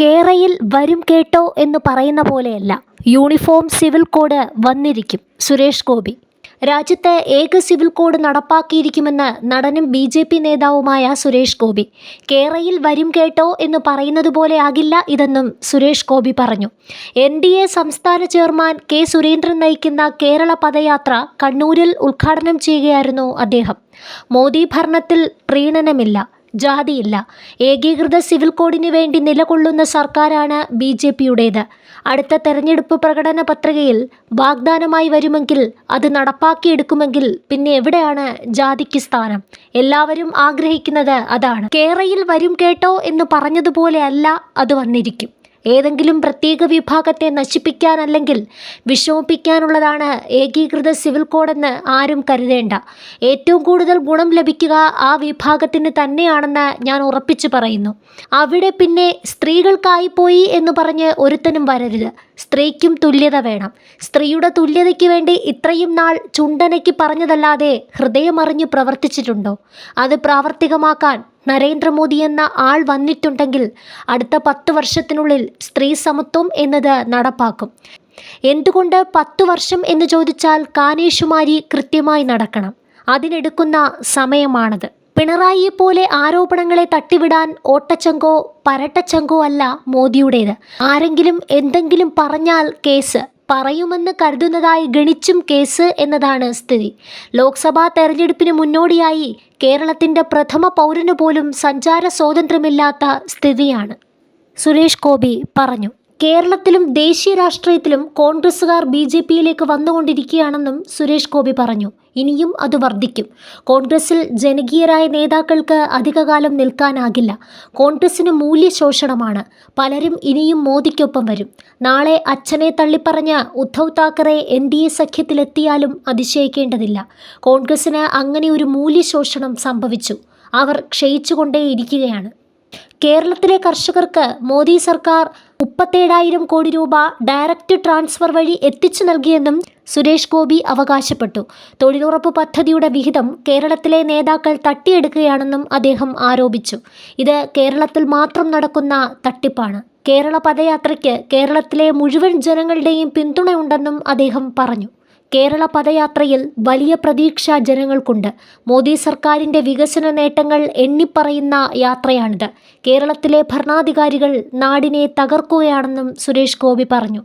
കേരയിൽ വരും കേട്ടോ എന്ന് പറയുന്ന പോലെയല്ല. യൂണിഫോം സിവിൽ കോഡ് വന്നിരിക്കും. സുരേഷ് ഗോപി. രാജ്യത്ത് ഏക സിവിൽ കോഡ് നടപ്പാക്കിയിരിക്കുമെന്ന് നടനും ബി ജെ പി നേതാവുമായ സുരേഷ് ഗോപി. കേരയിൽ വരും കേട്ടോ എന്ന് പറയുന്നത് പോലെ ആകില്ല ഇതെന്നും സുരേഷ് ഗോപി പറഞ്ഞു. എൻ ഡി എ സംസ്ഥാന ചെയർമാൻ കെ സുരേന്ദ്രൻ നയിക്കുന്ന കേരള പദയാത്ര കണ്ണൂരിൽ ഉദ്ഘാടനം ചെയ്യുകയായിരുന്നു അദ്ദേഹം. മോദി ഭരണത്തിൽ പ്രീണനമില്ല. ജാതിയില്ല. ഏകീകൃത സിവിൽ കോഡിന് വേണ്ടി നിലകൊള്ളുന്ന സർക്കാരാണ് ബി ജെ പിയുടേത്. അടുത്ത തെരഞ്ഞെടുപ്പ് പ്രകടന പത്രികയിൽ വാഗ്ദാനമായി വരുമെങ്കിൽ അത് നടപ്പാക്കിയെടുക്കുമെങ്കിൽ പിന്നെ എവിടെയാണ് ജാതിക്ക് സ്ഥാനം? എല്ലാവരും ആഗ്രഹിക്കുന്നത് അതാണ്. കേരയിൽ വരും കേട്ടോ എന്ന് പറഞ്ഞതുപോലെ അല്ല അത് വന്നിരിക്കും. ഏതെങ്കിലും പ്രത്യേക വിഭാഗത്തെ നശിപ്പിക്കാൻ അല്ലെങ്കിൽ വിഷമിപ്പിക്കാനുള്ളതാണ് ഏകീകൃത സിവിൽ കോഡെന്ന് ആരും കരുതേണ്ട. ഏറ്റവും കൂടുതൽ ഗുണം ലഭിക്കുക ആ വിഭാഗത്തിന് തന്നെയാണെന്ന് ഞാൻ ഉറപ്പിച്ചു പറയുന്നു. അവിടെ പിന്നെ സ്ത്രീകൾക്കായി പോയി എന്ന് പറഞ്ഞ് ഒരുത്തനും വരരുത്. സ്ത്രീക്കും തുല്യത വേണം. സ്ത്രീയുടെ തുല്യതയ്ക്ക് വേണ്ടി ഇത്രയും നാൾ ചുണ്ടനയ്ക്ക് പറഞ്ഞതല്ലാതെ ഹൃദയമറിഞ്ഞ് പ്രവർത്തിച്ചിട്ടുണ്ടോ? അത് പ്രാവർത്തികമാക്കാൻ നരേന്ദ്രമോദി എന്ന ആൾ വന്നിട്ടുണ്ടെങ്കിൽ അടുത്ത പത്ത് വർഷത്തിനുള്ളിൽ സ്ത്രീ സമത്വം എന്നത് നടപ്പാക്കും. എന്തുകൊണ്ട് പത്ത് വർഷം എന്ന് ചോദിച്ചാൽ കാനേഷുമാരി കൃത്യമായി നടക്കണം. അതിനെടുക്കുന്ന സമയമാണത്. പിണറായിയെ പോലെ ആരോപണങ്ങളെ തട്ടിവിടാൻ ഓട്ടച്ചങ്കോ പരട്ടച്ചങ്കോ അല്ല മോദിയുടേത്. ആരെങ്കിലും എന്തെങ്കിലും പറഞ്ഞാൽ കേസ് പറയുമെന്ന് കരുതുന്നതായി ഗണിച്ചും കേസ് എന്നതാണ് സ്ഥിതി. ലോക്സഭാ തെരഞ്ഞെടുപ്പിന് മുന്നോടിയായി കേരളത്തിന്റെ പ്രഥമ പൗരന് പോലും സഞ്ചാര സ്വാതന്ത്ര്യമില്ലാത്ത സ്ഥിതിയാണ്. സുരേഷ് ഗോപി പറഞ്ഞു. കേരളത്തിലും ദേശീയ രാഷ്ട്രീയത്തിലും കോൺഗ്രസ്സുകാർ ബി ജെ പിയിലേക്ക് വന്നുകൊണ്ടിരിക്കുകയാണെന്നും സുരേഷ് ഗോപി പറഞ്ഞു. ഇനിയും അത് വർദ്ധിക്കും. കോൺഗ്രസിൽ ജനകീയരായ നേതാക്കൾക്ക് അധികകാലം നിൽക്കാനാകില്ല. കോൺഗ്രസിന് മൂല്യശോഷണമാണ്. പലരും ഇനിയും മോദിക്കൊപ്പം വരും. നാളെ അച്ഛനെ തള്ളിപ്പറഞ്ഞ Uddhav Thackeray N D A സഖ്യത്തിലെത്തിയാലും അതിശയിക്കേണ്ടതില്ല. കോൺഗ്രസിന് അങ്ങനെ ഒരു മൂല്യശോഷണം സംഭവിച്ചു. അവർ ക്ഷയിച്ചുകൊണ്ടേയിരിക്കുകയാണ്. കേരളത്തിലെ കർഷകർക്ക് മോദി സർക്കാർ മുപ്പത്തേഴായിരം കോടി രൂപ ഡയറക്റ്റ് ട്രാൻസ്ഫർ വഴി എത്തിച്ചു നൽകിയെന്നും സുരേഷ് ഗോപി അവകാശപ്പെട്ടു. തൊഴിലുറപ്പ് പദ്ധതിയുടെ വിഹിതം കേരളത്തിലെ നേതാക്കൾ തട്ടിയെടുക്കുകയാണെന്നും അദ്ദേഹം ആരോപിച്ചു. ഇത് കേരളത്തിൽ മാത്രം നടക്കുന്ന തട്ടിപ്പാണ്. കേരള പദയാത്രയ്ക്ക് കേരളത്തിലെ മുഴുവൻ ജനങ്ങളുടെയും പിന്തുണയുണ്ടെന്നും അദ്ദേഹം പറഞ്ഞു. കേരള പദയാത്രയിൽ വലിയ പ്രതീക്ഷ ജനങ്ങൾക്കുണ്ട്. മോദി സർക്കാരിന്റെ വികസന നേട്ടങ്ങൾ എണ്ണിപ്പറയുന്ന യാത്രയാണിത്. കേരളത്തിലെ ഭരണാധികാരികൾ നാടിനെ തകർക്കുകയാണെന്നും സുരേഷ് ഗോപി പറഞ്ഞു.